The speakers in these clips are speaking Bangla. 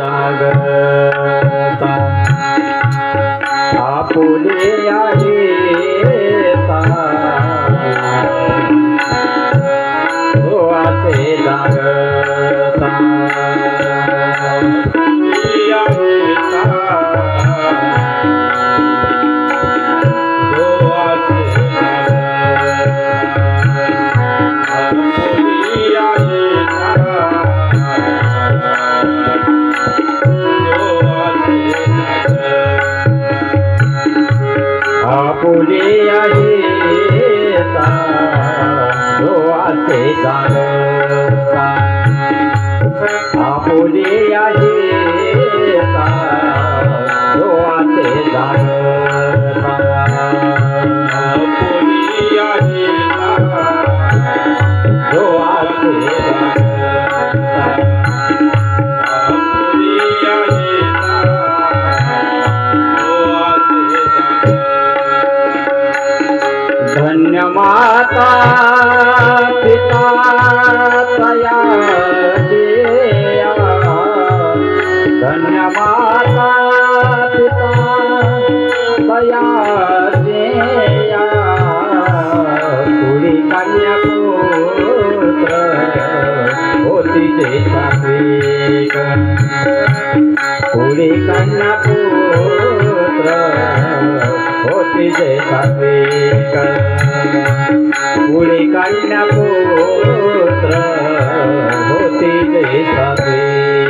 I Sagar. ঘুরে আয় धन्य माता पिता तया धन्य माता पिता तया पुरी कन्या पुत्र होती जैसा पुरी कन्या पुत्र तुझे भावेका पुढे काढण्या पुत्र होती जे भावेका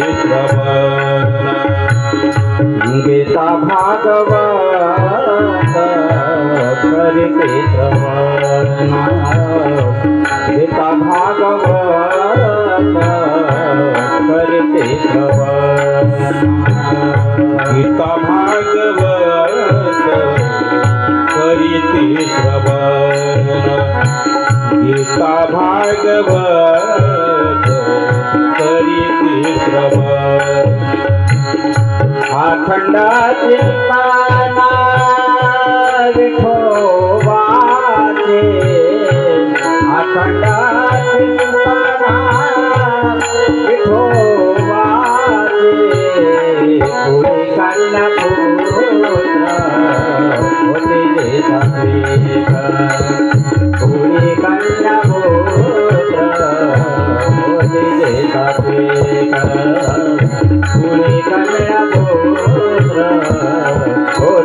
गीता भागवत परिते गीता भागवत करिते गीता भागवत करिते गीता भागवत खंडा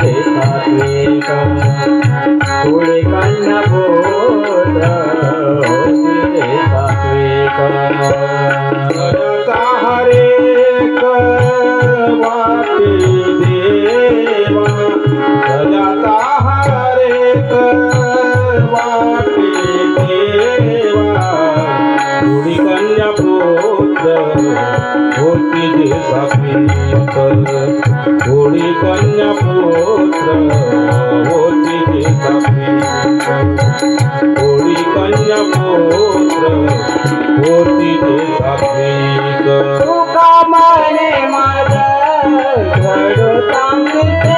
হইতে থাকে কান্না ওরে কান্না বোধা হইতে থাকে কান্না তাহারে কবাতে कपितर थोड़ी कन्या पुत्र होती के कपितर थोड़ी